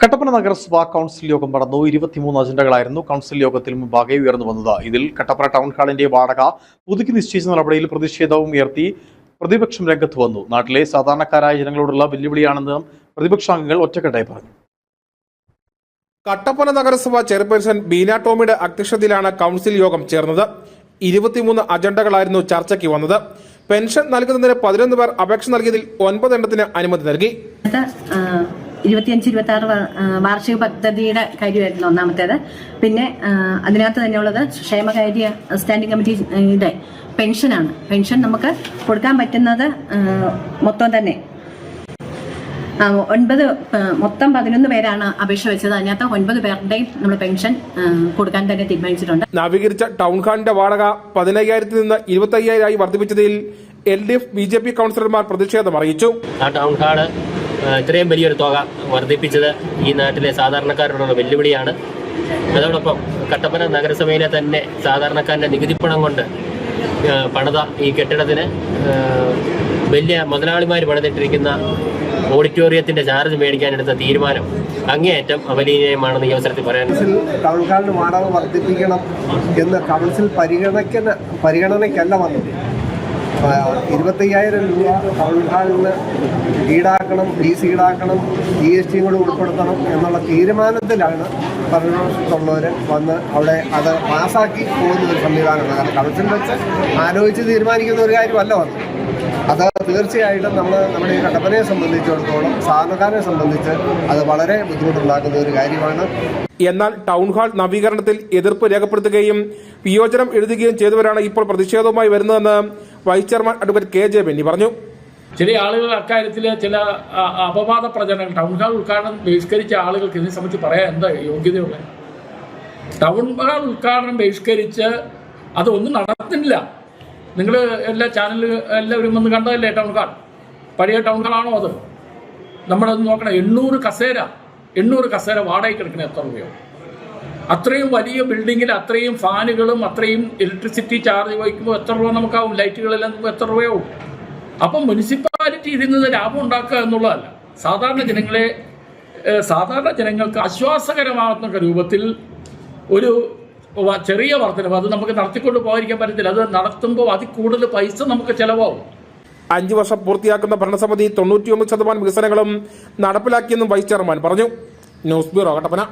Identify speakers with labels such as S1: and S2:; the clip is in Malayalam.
S1: കട്ടപ്പന നഗരസഭാ കൗൺസിൽ യോഗം നടന്നു. ഇരുപത്തിമൂന്ന് അജണ്ടകളായിരുന്നു കൗൺസിൽ യോഗത്തിൽ മുമ്പാകെ ഉയർന്നു വന്നത്. ഇതിൽ കട്ടപ്പന ടൗൺ ഹാളിന്റെ വാടക പുതുക്കി നിശ്ചയിച്ച നടപടിയിൽ പ്രതിഷേധവും ഉയർത്തി പ്രതിപക്ഷം രംഗത്ത് വന്നു. നാട്ടിലെ സാധാരണക്കാരായ ജനങ്ങളോടുള്ള വെല്ലുവിളിയാണെന്ന് പ്രതിപക്ഷാംഗങ്ങൾ ഒറ്റക്കെട്ടായി പറഞ്ഞു.
S2: കട്ടപ്പന നഗരസഭ ചെയർപേഴ്സൺ ബീന ടോമിയുടെ അധ്യക്ഷതയിലാണ് കൗൺസിൽ യോഗം ചേർന്നത്. ഇരുപത്തിമൂന്ന് അജണ്ടകളായിരുന്നു ചർച്ചയ്ക്ക് വന്നത്. പെൻഷൻ നൽകുന്നതിന് പതിനൊന്ന് പേർ അപേക്ഷ നൽകിയതിൽ ഒൻപത് എണ്ണത്തിന് അനുമതി നൽകി.
S3: ഇരുപത്തിയഞ്ച് ഇരുപത്തി ആറ് വാർഷിക പദ്ധതിയുടെ കാര്യമായിരുന്നു ഒന്നാമത്തേത്. പിന്നെ അതിനകത്ത് തന്നെയുള്ളത് ക്ഷേമകാര്യ സ്റ്റാൻഡിംഗ് കമ്മിറ്റിയുടെ പെൻഷനാണ്. പെൻഷൻ നമുക്ക് കൊടുക്കാൻ പറ്റുന്നത് മൊത്തം തന്നെ. ഒൻപത് മൊത്തം പതിനൊന്ന് പേരാണ് അപേക്ഷ വെച്ചത്. അതിനകത്ത് ഒൻപത് പേരുടെയും നമ്മൾ പെൻഷൻ കൊടുക്കാൻ തന്നെ തീരുമാനിച്ചിട്ടുണ്ട്.
S2: നവീകരിച്ച ടൗൺ ഹാളിന്റെ വാടക പതിനയ്യായിരത്തിൽ നിന്ന് ഇരുപത്തി അയ്യായിരമായി വർദ്ധിപ്പിച്ചതിൽ L D F B J P കൗൺസിലർമാർ പ്രതിഷേധം അറിയിച്ചു.
S4: ആ ടൗൺ ഹാൾ ഇത്രയും വലിയൊരു തുക വർദ്ധിപ്പിച്ചത് ഈ നാട്ടിലെ സാധാരണക്കാരോടുള്ള വെല്ലുവിളിയാണ്. അതോടൊപ്പം കട്ടപ്പന നഗരസഭയിലെ തന്നെ സാധാരണക്കാരന്റെ നികുതിപ്പണം കൊണ്ട് പണിത ഈ കെട്ടിടത്തിന് വലിയ മുതലാളിമാർ പണിതിട്ടിരിക്കുന്ന ഓഡിറ്റോറിയത്തിന്റെ ചാർജ് മേടിക്കാനെടുത്ത തീരുമാനം അങ്ങേയറ്റം അപലീനീയമാണെന്ന് ഈ അവസരത്തിൽ പറയാൻ
S5: കൗൺസിൽ വാടക വർദ്ധിപ്പിക്കണം എന്ന് കൗൺസിൽ പരിഗണന പരിഗണനയ്ക്കല്ല വന്നത്. ഇരുപത്തയ്യായിരം രൂപ ടൗൺ ഹാളിൽ ഈടാക്കണം ഫീസ് ഈടാക്കണം ജി എസ് ടിയും കൂടെ ഉൾപ്പെടുത്തണം എന്നുള്ള തീരുമാനത്തിലാണ് പറഞ്ഞിട്ടുള്ളവർ വന്ന് അവിടെ അത് പാസ്സാക്കി പോകുന്ന ഒരു സംവിധാനമാണ് കാരണം കൗൺസിൽ വെച്ച് ആലോചിച്ച് തീരുമാനിക്കുന്ന ഒരു കാര്യമല്ല വന്നത് അത് തീർച്ചയായിട്ടും നമ്മൾ നമ്മുടെ ഈ കട്ടപ്പനയെ സംബന്ധിച്ചിടത്തോളം സാധാരണക്കാരെ സംബന്ധിച്ച് അത് വളരെ ബുദ്ധിമുട്ടുണ്ടാക്കുന്ന ഒരു കാര്യമാണ്.
S2: എന്നാൽ ടൗൺ ഹാൾ നവീകരണത്തിൽ എതിർപ്പ് രേഖപ്പെടുത്തുകയും വിയോജനം എഴുതുകയും ചെയ്തവരാണ് ഇപ്പോൾ പ്രതിഷേധവുമായി വരുന്നതെന്ന് vice chairman advocate K J Benny പറഞ്ഞു.
S6: ചില ആളുകൾ അക്കാര്യത്തിൽ ചില അപവാദ പ്രചരണങ്ങൾ ടൗൺ ഹാൾ ഉദ്ഘാടനം ബഹിഷ്കരിച്ച ആളുകൾക്ക് ഇതിനെ സംബന്ധിച്ച് പറയാൻ എന്താ യോഗ്യതയുള്ളത്? ടൗൺ ഹാൾ ഉദ്ഘാടനം ബഹിഷ്കരിച്ച് അതൊന്നും നടത്തുന്നില്ല നിങ്ങൾ എല്ലാ ചാനലിൽ എല്ലാവരും വന്ന് കണ്ടതല്ലേ ടൗൺ ഹാൾ പഴയ ടൗൺ ഹാളാണോ അത്? നമ്മളത് നോക്കണം എണ്ണൂറ് കസേര എണ്ണൂറ് കസേര വാടകയ്ക്ക് എടുക്കുന്ന എത്ര രൂപയോ? അത്രയും വലിയ ബിൽഡിങ്ങിൽ അത്രയും ഫാനുകളും അത്രയും ഇലക്ട്രിസിറ്റി ചാർജ് വഹിക്കുമ്പോൾ എത്ര രൂപ നമുക്കാവും? ലൈറ്റുകളെല്ലാം എത്ര രൂപയാവും അപ്പം മുനിസിപ്പാലിറ്റി ഇതിൽ നിന്ന് ലാഭം ഉണ്ടാക്കുക എന്നുള്ളതല്ല. സാധാരണ ജനങ്ങളെ സാധാരണ ജനങ്ങൾക്ക് ആശ്വാസകരമാകുന്ന രൂപത്തിൽ ഒരു ചെറിയ വർധനവ് അത് നമുക്ക് നടത്തിക്കൊണ്ട് പോകാതിരിക്കാൻ പറ്റത്തില്ല. അത് നടത്തുമ്പോൾ അതിൽ കൂടുതൽ പൈസ നമുക്ക് ചിലവാകും.
S2: അഞ്ചു വർഷം പൂർത്തിയാക്കുന്ന ഭരണസമിതി തൊണ്ണൂറ്റിയൊമ്പത് ശതമാനം വികസനങ്ങളും നടപ്പിലാക്കിയെന്നും വൈസ് ചെയർമാൻ പറഞ്ഞു. News bureau Kattappana.